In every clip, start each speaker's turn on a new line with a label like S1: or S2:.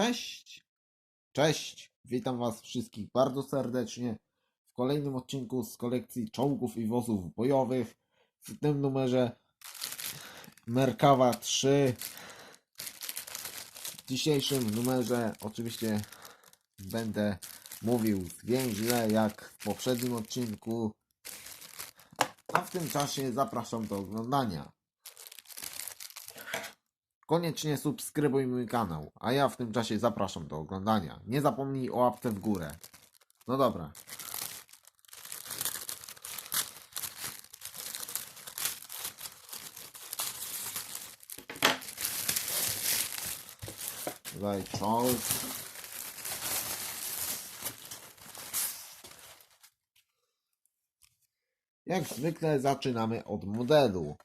S1: Cześć! Cześć! Witam Was wszystkich bardzo serdecznie w kolejnym odcinku z kolekcji czołgów i wozów bojowych. W tym numerze Merkawa 3. W dzisiejszym numerze oczywiście będę mówił zwięźle jak w poprzednim odcinku. A w tym czasie zapraszam do oglądania. Koniecznie subskrybuj mój kanał, a ja w tym czasie zapraszam do oglądania. Nie zapomnij o łapce w górę. No dobra. Tutaj czołg. Jak zwykle zaczynamy od modelu.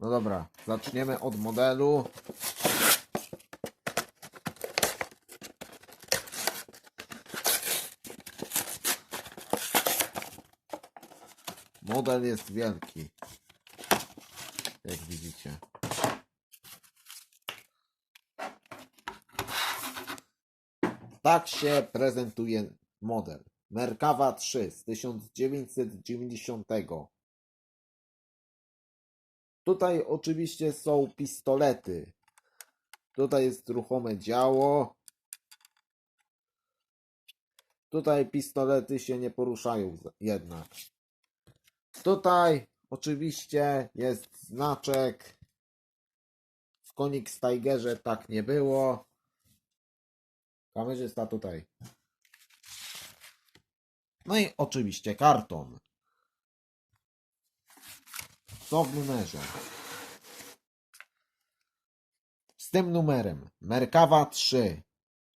S1: No dobra, zaczniemy od modelu. Model jest wielki. Jak widzicie. Tak się prezentuje model. Merkawa 3 z 1990. Tutaj oczywiście są pistolety. Tutaj jest ruchome działo. Tutaj pistolety się nie poruszają jednak. Tutaj oczywiście jest znaczek. W Konix Tigerze tak nie było. Kamerzysta tutaj. No i oczywiście karton. Co w numerze? Z tym numerem Merkawa 3.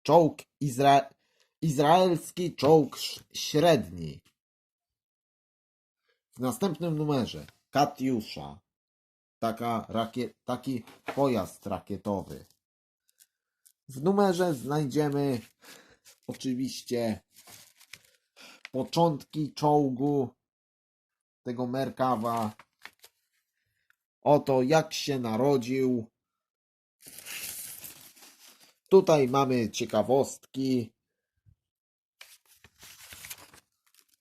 S1: Czołg Izra... Izraelski czołg średni. W następnym numerze Katiusza. Taka. Taki pojazd rakietowy. W numerze znajdziemy oczywiście początki czołgu tego Merkawa. Oto jak się narodził. Tutaj mamy ciekawostki.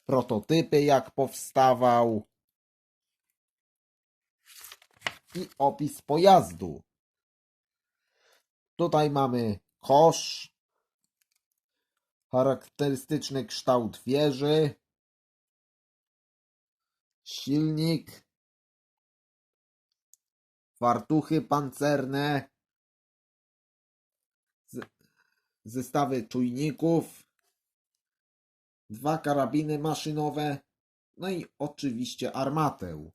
S1: Prototypy jak powstawał. I opis pojazdu. Tutaj mamy kosz. Charakterystyczny kształt wieży. Silnik. Fartuchy pancerne. Zestawy czujników. Dwa karabiny maszynowe. No i oczywiście armatę.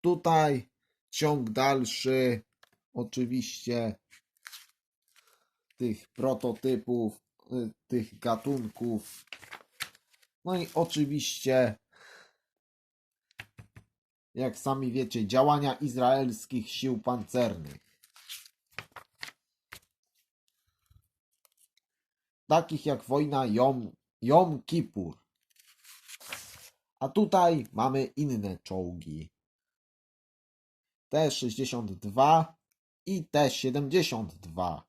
S1: Tutaj ciąg dalszy. Oczywiście tych prototypów, y, tych gatunków. No i oczywiście, jak sami wiecie, działania izraelskich sił pancernych. Takich jak wojna Jom, Jom Kippur. A tutaj mamy inne czołgi. T-62 i T-72.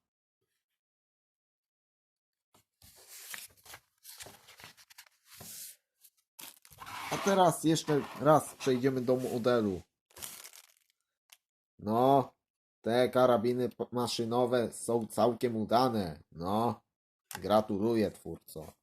S1: A teraz jeszcze raz przejdziemy do modelu. No, te karabiny maszynowe są całkiem udane. No, gratuluję twórco.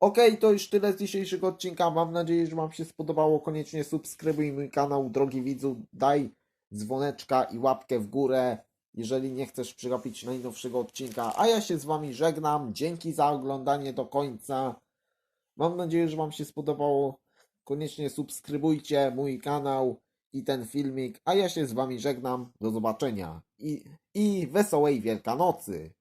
S1: Okej, to już tyle z dzisiejszego odcinka. Mam nadzieję, że Wam się spodobało. Koniecznie subskrybuj mój kanał, drogi widzu. Daj dzwoneczka i łapkę w górę, jeżeli nie chcesz przegapić najnowszego odcinka. A ja się z Wami żegnam. Dzięki za oglądanie do końca. Mam nadzieję, że Wam się spodobało. Koniecznie subskrybujcie mój kanał i ten filmik. A ja się z Wami żegnam. Do zobaczenia i, i wesołej Wielkanocy.